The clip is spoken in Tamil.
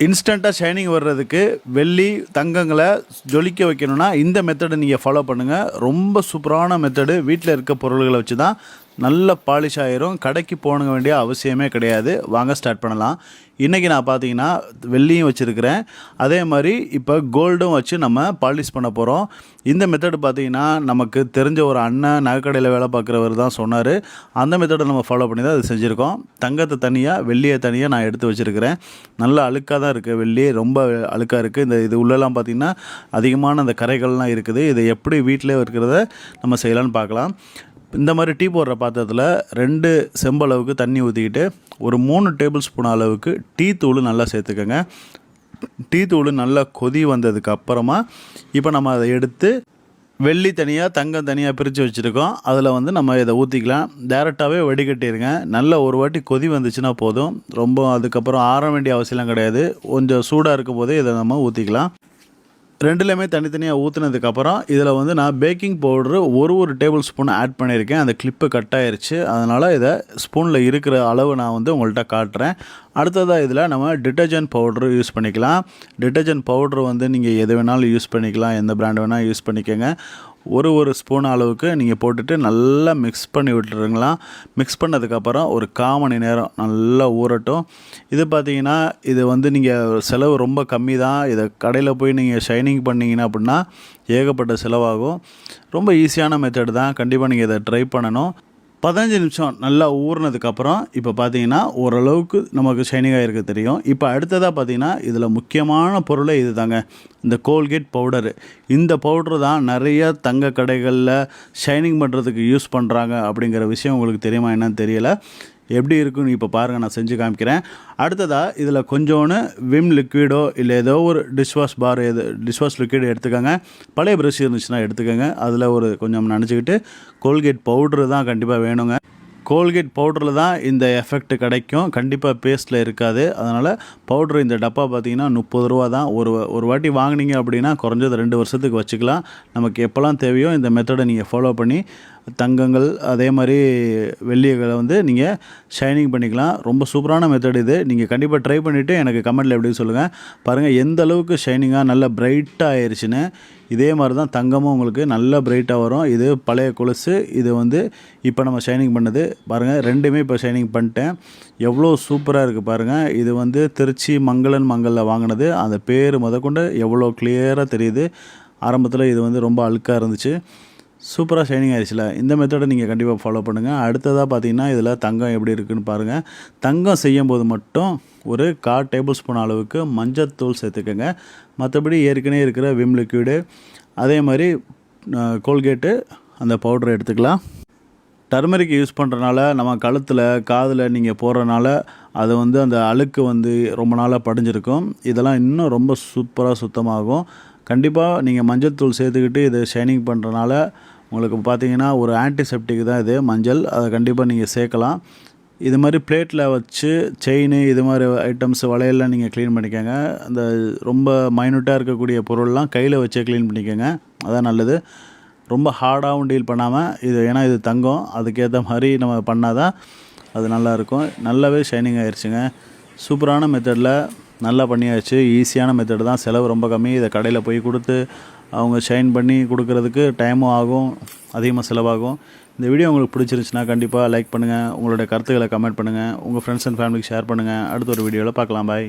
இன்ஸ்டண்ட்டாக ஷைனிங் வர்றதுக்கு வெள்ளி தங்கங்களை ஜொலிக்க வைக்கணும்னா இந்த மெத்தடை நீங்கள் ஃபாலோ பண்ணுங்கள் ரொம்ப சூப்பரான மெத்தடு வீட்டில் இருக்க பொருள்களை வச்சு தான் நல்ல பாலிஷ் ஆயிரும். கடைக்கு போகணுங்க வேண்டிய அவசியமே கிடையாது. வாங்க ஸ்டார்ட் பண்ணலாம். இன்றைக்கி நான் பார்த்தீங்கன்னா வெள்ளியும் வச்சுருக்கிறேன். அதே மாதிரி இப்போ கோல்டும் வச்சு நம்ம பாலிஷ் பண்ண போகிறோம் இந்த மெத்தடு பார்த்தீங்கன்னா நமக்கு தெரிஞ்ச ஒரு அண்ணன் நகைக்கடையில் வேலை பார்க்குறவர் தான் சொன்னார். அந்த மெத்தடை நம்ம ஃபாலோ பண்ணி தான் அது செஞ்சுருக்கோம். தங்கத்தை தனியாக வெள்ளியை தனியாக நான் எடுத்து வச்சுருக்கிறேன். நல்ல அழுக்காக தான் இருக்குது வெள்ளி. ரொம்ப அழுக்காக இருக்குது இந்த இது உள்ளெல்லாம் பார்த்திங்கன்னா அதிகமான அந்த கரைகள்லாம் இருக்குது. இதை எப்படி வீட்டிலே இருக்கிறத நம்ம செய்யலான்னு பார்க்கலாம். இந்த மாதிரி டீ போடுற பாத்திரத்தில் ரெண்டு செம்பளவுக்கு தண்ணி ஊற்றிக்கிட்டு ஒரு மூணு டேபிள் ஸ்பூன் அளவுக்கு டீ தூள் நல்லா சேர்த்துக்கோங்க. டீ தூள் நல்லா கொதி வந்ததுக்கு அப்புறமா இப்போ நம்ம அதை எடுத்து வெள்ளி தனியாக தங்கம் தனியாக பிரித்து வச்சுருக்கோம். அதில் வந்து நம்ம இதை ஊற்றிக்கலாம் டேரெக்டாகவே வடிகட்டிடுங்க நல்ல ஒரு வாட்டி கொதி வந்துச்சுன்னா போதும். ரொம்ப அதுக்கப்புறம் ஆற வேண்டிய அவசியம் கிடையாது. கொஞ்சம் சூடாக இருக்கும் போதே இதை நம்ம ஊற்றிக்கலாம் ரெண்டுலேயுமே தனித்தனியாக ஊற்றுனதுக்கப்புறம் இதில் வந்து நான் பேக்கிங் பவுட்ரு ஒரு ஒரு டேபிள் ஸ்பூன் ஆட் பண்ணியிருக்கேன். அந்த கிளிப்பு கட் ஆயிடுச்சு அதனால் இதை ஸ்பூனில் இருக்கிற அளவு நான் வந்து உங்கள்கிட்ட காட்டுறேன். அடுத்ததாக இதில் நம்ம டிட்டர்ஜென்ட் பவுட்ரு யூஸ் பண்ணிக்கலாம். டிட்டர்ஜென்ட் பவுட்ரு வந்து நீங்கள் எது வேணாலும் யூஸ் பண்ணிக்கலாம். எந்த பிராண்ட் வேணால் யூஸ் பண்ணிக்கோங்க. ஒரு ஒரு ஸ்பூன் அளவுக்கு நீங்கள் போட்டுட்டு நல்லா மிக்ஸ் பண்ணி விட்டுருங்களா மிக்ஸ் பண்ணதுக்கப்புறம் ஒரு கால் மணி நேரம் நல்லா ஊறட்டும். இது பார்த்தீங்கன்னா இது வந்து நீங்கள் செலவு ரொம்ப கம்மி தான் இதை கடையில் போய் நீங்கள் ஷைனிங் பண்ணிங்கன்னா அப்படின்னா ஏகப்பட்ட செலவாகும். ரொம்ப ஈஸியான மெத்தட் தான். கண்டிப்பாக நீங்கள் இதை ட்ரை பண்ணணும். பதினஞ்சு நிமிஷம் நல்லா ஊறினதுக்கப்புறம் இப்போ பார்த்தீங்கன்னா ஓரளவுக்கு நமக்கு ஷைனிங்காக இருக்க தெரியும். இப்போ அடுத்ததாக பார்த்தீங்கன்னா இதில் முக்கியமான பொருளே இது தாங்க இந்த கோல்கேட் பவுடரு இந்த பவுட்ரு தான் நிறைய தங்க கடைகளில் ஷைனிங் பண்ணுறதுக்கு யூஸ் பண்ணுறாங்க அப்படிங்கிற விஷயம் உங்களுக்கு தெரியுமா என்னன்னு தெரியல. எப்படி இருக்குன்னு இப்போ பாருங்கள் நான் செஞ்சு காமிக்கிறேன். அடுத்ததாக இதில் கொஞ்சோன்னு விம் லிக்விடோ இல்லை ஏதோ ஒரு டிஷ்வாஷ் பார் எது டிஷ்வாஷ் லிக்விட் எடுத்துக்கோங்க. பழைய ப்ரஷ் இருந்துச்சுன்னா எடுத்துக்கோங்க. அதில் ஒரு கொஞ்சம் நினச்சிக்கிட்டு கோல்கேட் பவுட்ரு தான் கண்டிப்பாக வேணுங்க. கோல்கேட் பவுடரில் தான் இந்த எஃபெக்ட் கிடைக்கும். கண்டிப்பாக பேஸ்ட்டில் இருக்காது. அதனால் பவுட்ரு இந்த டப்பா பார்த்தீங்கன்னா முப்பது ரூபா தான். ஒரு ஒரு வாட்டி வாங்கினீங்க அப்படின்னா குறைஞ்சது ரெண்டு வருஷத்துக்கு வச்சுக்கலாம். நமக்கு எப்போல்லாம் தேவையோ இந்த மெத்தடை நீங்கள் ஃபாலோ பண்ணி தங்கங்கள் அதே மாதிரி வெள்ளிகளை வந்து நீங்கள் ஷைனிங் பண்ணிக்கலாம். ரொம்ப சூப்பரான மெத்தட் இது. நீங்கள் கண்டிப்பாக ட்ரை பண்ணிவிட்டு எனக்கு கமெண்ட்டில் எப்படி சொல்லுங்கள் பாருங்கள் எந்த அளவுக்கு ஷைனிங்காக நல்ல பிரைட்டாக ஆயிடுச்சுன்னு இதே மாதிரி தான் தங்கமும் உங்களுக்கு நல்ல பிரைட்டாக வரும். இது பழைய கொலுசு. இது வந்து இப்போ நம்ம ஷைனிங் பண்ணது. பாருங்கள் ரெண்டுமே இப்போ ஷைனிங் பண்ணிட்டேன். எவ்வளோ சூப்பராக இருக்குது பாருங்கள் இது வந்து திருச்சி மங்களன் மங்களில் வாங்கினது. அந்த பேர் முதற்கொண்டு எவ்வளோ கிளியராக தெரியுது. ஆரம்பத்தில் இது வந்து ரொம்ப அழுக்காக இருந்துச்சு. சூப்பராக ஷைனிங் ஆயிடுச்சுல. இந்த மெத்தடை நீங்கள் கண்டிப்பாக ஃபாலோ பண்ணுங்கள் அடுத்ததாக பார்த்தீங்கன்னா இதில் தங்கம் எப்படி இருக்குதுன்னு பாருங்கள் தங்கம் செய்யும் போது மட்டும் ஒரு கால் டேபிள் ஸ்பூன் அளவுக்கு மஞ்சத்தூள் சேர்த்துக்கோங்க. மற்றபடி ஏற்கனவே இருக்கிற விம் லிக்விடு அதே மாதிரி கோல்கேட்டு அந்த பவுடரை எடுத்துக்கலாம். டர்மரிக் யூஸ் பண்ணுறனால நம்ம கழுத்தில் காதில் நீங்கள் போடுறனால அது வந்து அந்த அழுக்கு வந்து ரொம்ப நாளாக படிஞ்சிருக்கும். இதெல்லாம் இன்னும் ரொம்ப சூப்பராக சுத்தமாகும். கண்டிப்பாக நீங்கள் மஞ்சள் தூள் சேர்த்துக்கிட்டு இதை ஷைனிங் பண்ணுறனால உங்களுக்கு பார்த்தீங்கன்னா ஒரு ஆன்டிசெப்டிக் தான் இது மஞ்சள். அதை கண்டிப்பாக நீங்கள் சேர்க்கலாம். இது மாதிரி பிளேட்டில் வச்சு செயின் இது மாதிரி ஐட்டம்ஸ் வளையல்லாம் நீங்கள் க்ளீன் பண்ணிக்கோங்க. அந்த ரொம்ப மைனூட்டாக இருக்கக்கூடிய பொருள்லாம் கையில் வச்சே க்ளீன் பண்ணிக்கோங்க. அதான் நல்லது. ரொம்ப ஹார்டாகவும் டீல் பண்ணாமல் இது ஏன்னா இது தங்கம். அதுக்கேற்ற மாதிரி நம்ம பண்ணால் தான் அது நல்லாயிருக்கும் நல்லாவே ஷைனிங் ஆயிடுச்சுங்க சூப்பரான மெத்தடில் நல்லா பண்ணியாச்சு. ஈஸியான மெத்தட் தான். செலவு ரொம்ப கம்மி. இதை கடையில் போய் கொடுத்து அவங்க ஷைன் பண்ணி கொடுக்கறதுக்கு டைமும் ஆகும். அதிகமாக செலவாகும். இந்த வீடியோ உங்களுக்கு பிடிச்சிருந்துச்சுன்னா கண்டிப்பாக லைக் பண்ணுங்கள் உங்களுடைய கருத்துக்களை கமெண்ட் பண்ணுங்கள் உங்கள் ஃப்ரெண்ட்ஸ் அண்ட் ஃபேமிலிக்கு ஷேர் பண்ணுங்கள் அடுத்த ஒரு வீடியோவில் பார்க்கலாம். பாய்